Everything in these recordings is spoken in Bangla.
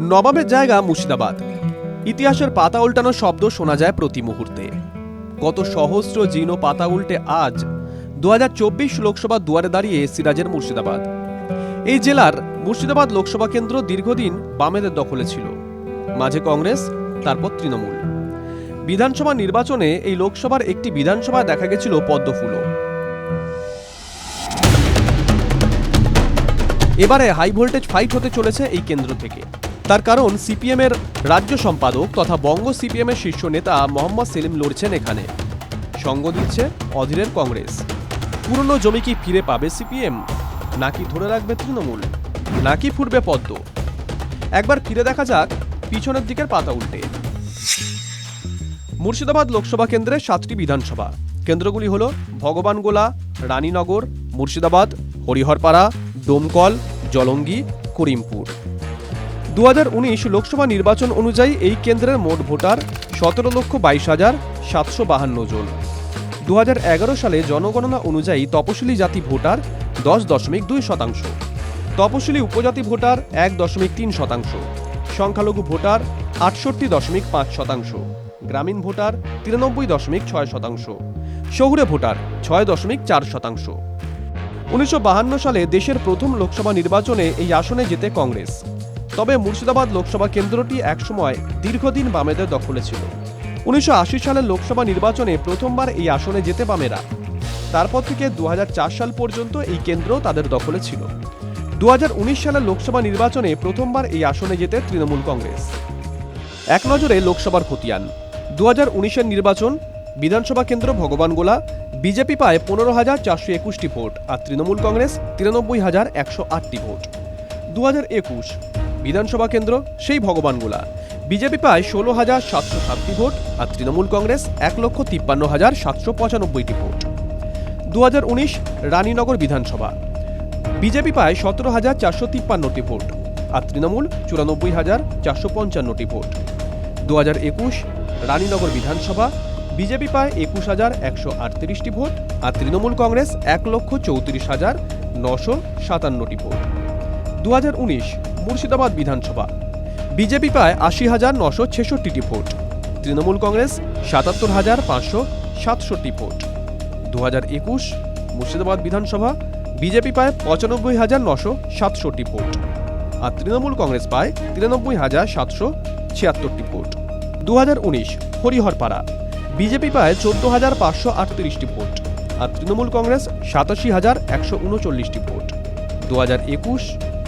নবাবের জায়গা মুর্শিদাবাদ। ইতিহাসের পাতা উল্টানো শব্দ শোনা যায় প্রতি মুহূর্তে। কত সহস্র জীর্ণ পাতা উল্টে আজ দুহাজার চব্বিশ লোকসভা দুয়ারে দাঁড়িয়ে সিরাজের মুর্শিদাবাদ। এই জেলার মুর্শিদাবাদ লোকসভা কেন্দ্র দীর্ঘদিন বামেদের দখলে ছিল। মাঝে কংগ্রেস, তারপর তৃণমূল। বিধানসভা নির্বাচনে এই লোকসভার একটি বিধানসভায় দেখা গেছিল পদ্মফুলও এবারে হাই ভোল্টেজ ফাইট হতে চলেছে এই কেন্দ্র থেকে। তার কারণ সিপিএমের রাজ্য সম্পাদক তথা বঙ্গ সিপিএমের শীর্ষ নেতা মোহাম্মদ সেলিম লড়ছেন এখানে। সঙ্গ দিচ্ছে অধীরের কংগ্রেস। পুরনো জমি কি ফিরে পাবে সিপিএম? নাকি ধরে রাখবে তৃণমূল? নাকি ফুটবে পদ্ম? একবার ফিরে দেখা যাক, পিছনের দিকের পাতা উল্টে। মুর্শিদাবাদ লোকসভা কেন্দ্রে সাতটি বিধানসভা। কেন্দ্রগুলি হল ভগবানগোলা রানীনগর, মুর্শিদাবাদ, হরিহরপাড়া, ডোমকল, জলঙ্গি, করিমপুর। দু হাজার উনিশ লোকসভা নির্বাচন অনুযায়ী এই কেন্দ্রের মোট ভোটার সতেরো লক্ষ বাইশ হাজার সাতশো বাহান্ন জন। দু হাজার এগারো সালে জনগণনা অনুযায়ী তপশিলি জাতি ভোটার দশ দশমিক দুই শতাংশ, তপশিলি উপজাতি ভোটার এক দশমিক তিন শতাংশ, সংখ্যালঘু ভোটার আটষট্টি দশমিক পাঁচ শতাংশ, গ্রামীণ ভোটার তিরানব্বই দশমিক ছয় শতাংশ, শহুরে ভোটার ছয় দশমিক চার শতাংশ। উনিশশো সালে দেশের প্রথম লোকসভা নির্বাচনে এই আসনে জেতে কংগ্রেস। তবে মুর্শিদাবাদ লোকসভা কেন্দ্রটি একসময় দীর্ঘদিন বামেদের দখলে ছিল। উনিশশো আশি সালের লোকসভা নির্বাচনে প্রথমবার এই আসনে যেতে বামেরা। তারপর থেকে দু হাজার চার সাল পর্যন্ত এই কেন্দ্র তাদের দখলে ছিল। দু হাজার উনিশ সালের লোকসভা নির্বাচনে প্রথমবার এই আসনে যেতে তৃণমূল কংগ্রেস। এক নজরে লোকসভার খতিয়ান। দু হাজার নির্বাচন, বিধানসভা কেন্দ্র ভগবানগোলা বিজেপি পায় পনেরো হাজার চারশো একুশটি ভোট আর তৃণমূল কংগ্রেস তিরানব্বই হাজার একশো আটটি ভোট। দু হাজার একুশ বিধানসভা কেন্দ্র, সেই ভগবানগোলা। বিজেপি পায় ষোলো হাজার সাতশো সাতটি ভোট আর তৃণমূল কংগ্রেস এক লক্ষ তিপ্পান্ন হাজার সাতশো পঁচানব্বইটি ভোট। দু রানীনগর বিধানসভা। বিজেপি পায় সতেরো হাজার চারশো তিপ্পান্নটি ভোট আর তৃণমূল চুরানব্বই হাজার চারশো পঞ্চান্নটি ভোট। দু হাজার একুশ রানীনগর বিধানসভা। বিজেপি পায় একুশ হাজার একশো আটত্রিশটি ভোট আর তৃণমূল কংগ্রেস এক লক্ষ চৌত্রিশ হাজার নশো সাতান্নটি ভোট। দু হাজার উনিশ মুর্শিদাবাদ বিধানসভা। বিজেপি পায় আশি হাজার নশো ছেষট্টিটি ভোট। তৃণমূল কংগ্রেস সাতাত্তর হাজার পাঁচশো সাতষট্টি ভোট। দু হাজার একুশ মুর্শিদাবাদ বিধানসভা বিজেপি পায় পঁচানব্বই হাজার নশো সাতষট্টি ভোট। আর তৃণমূল কংগ্রেস পায় তিরানব্বই হাজার সাতশো ছিয়াত্তরটি ভোট। দু হাজার উনিশ হরিহরপাড়া বিজেপি পায় চোদ্দ হাজার পাঁচশো আটত্রিশটি ভোট। আর তৃণমূল কংগ্রেস সাতাশি হাজার একশো উনচল্লিশটি ভোট। দু হাজার একুশ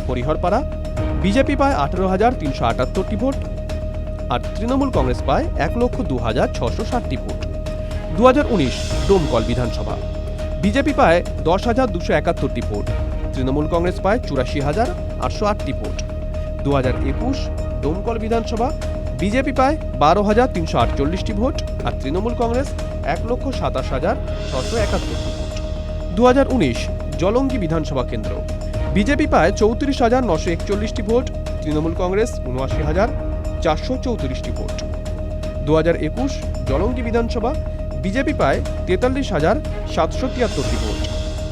হরিহরপাড়া বিজেপি পায় আঠেরো হাজার তিনশো আটাত্তরটি ভোট আর তৃণমূল কংগ্রেস পায় এক লক্ষ দু হাজার ছশো ষাটটি ভোট। দু হাজার উনিশ ডোমকল বিধানসভা। বিজেপি পায় দশ হাজার দুশো একাত্তরটি ভোট। তৃণমূল কংগ্রেস পায় চুরাশি হাজার আটশো আটটি ভোট। দু হাজার একুশ ডোমকল বিধানসভা। বিজেপি পায় বারো হাজার তিনশো আটচল্লিশটি ভোট আর তৃণমূল কংগ্রেস এক লক্ষ সাতাশ হাজার ছশো একাত্তরটি ভোট। দু হাজার উনিশ জলঙ্গি বিধানসভা কেন্দ্র। বিজেপি পায় চৌত্রিশ হাজার নশো একচল্লিশটি ভোট, তৃণমূল কংগ্রেস উনআশি হাজার চারশো চৌত্রিশটি ভোট। দু হাজার একুশ জলঙ্গি বিধানসভা, বিজেপি পায় তেতাল্লিশ হাজার সাতশো তিয়াত্তরটি ভোট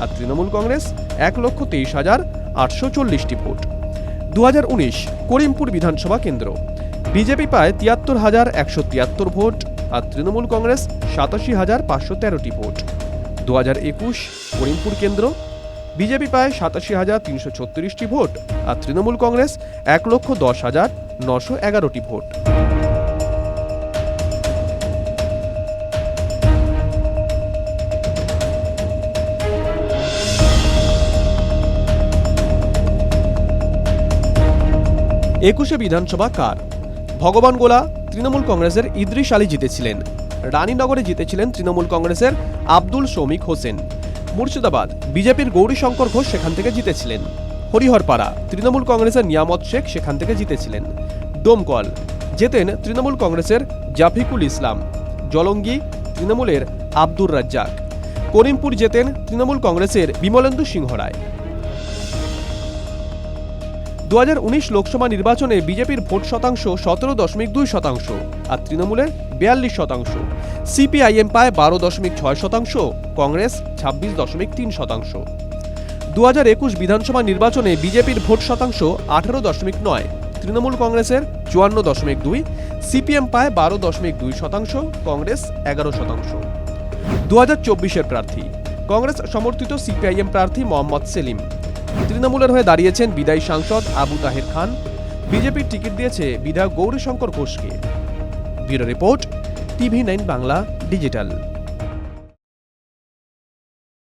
আর তৃণমূল কংগ্রেস এক লক্ষ তেইশ হাজার আটশো চল্লিশটি ভোট। দু হাজার উনিশ করিমপুর বিধানসভা কেন্দ্র, বিজেপি পায় তিয়াত্তর হাজার একশো তিয়াত্তর ভোট আর তৃণমূল কংগ্রেস সাতাশি হাজার পাঁচশো তেরোটি ভোট। দু হাজার একুশ করিমপুর কেন্দ্র বিজেপি পায় সাতাশি হাজার তিনশো ছত্রিশটি ভোট আর তৃণমূল কংগ্রেস এক লক্ষ দশ হাজার নশো এগারোটি ভোট। একুশে বিধানসভা কার? ভগবান গোলা তৃণমূল কংগ্রেসের ইদ্রিস আলী জিতেছিলেন। রানীনগরে জিতেছিলেন তৃণমূল কংগ্রেসের আব্দুল শৌমিক হোসেন। মুর্শিদাবাদ। বিজেপির গৌরীশঙ্কর ঘোষ সেখান থেকে জিতেছিলেন। হরিহরপাড়া, তৃণমূল কংগ্রেসের নিয়ামত শেখ সেখান থেকে জিতেছিলেন। ডোমকল জেতেন তৃণমূল কংগ্রেসের জাফিকুল ইসলাম। জলঙ্গি, তৃণমূলের আব্দুর রাজ্জাক। করিমপুর জেতেন তৃণমূল কংগ্রেসের বিমলেন্দু সিংহ রায় দু হাজার উনিশ লোকসভা নির্বাচনে বিজেপির ভোট শতাংশ সতেরো দশমিক দুই শতাংশ আর তৃণমূলের বিয়াল্লিশ শতাংশ। সিপিআইএম পায় বারো দশমিক ছয় শতাংশ, কংগ্রেস ছাব্বিশ দশমিক তিন শতাংশ। দু হাজার একুশ বিধানসভা নির্বাচনে বিজেপির ভোট শতাংশ আঠারো দশমিক নয়, তৃণমূল কংগ্রেসের চুয়ান্ন দশমিক দুই, সিপিএম পায় বারো দশমিক দুই শতাংশ, কংগ্রেস এগারো শতাংশ। দু হাজার চব্বিশের প্রার্থী, কংগ্রেস সমর্থিত সিপিআইএম প্রার্থী মোহাম্মদ সেলিম। তৃণমূলের হয়ে দাঁড়িয়েছেন বিদায়ী সাংসদ আবু তাহের খান। বিজেপির টিকিট দিয়েছে বিধায়ক গৌরীশঙ্কর ঘোষকে। Bureau report TV nine Bangla digital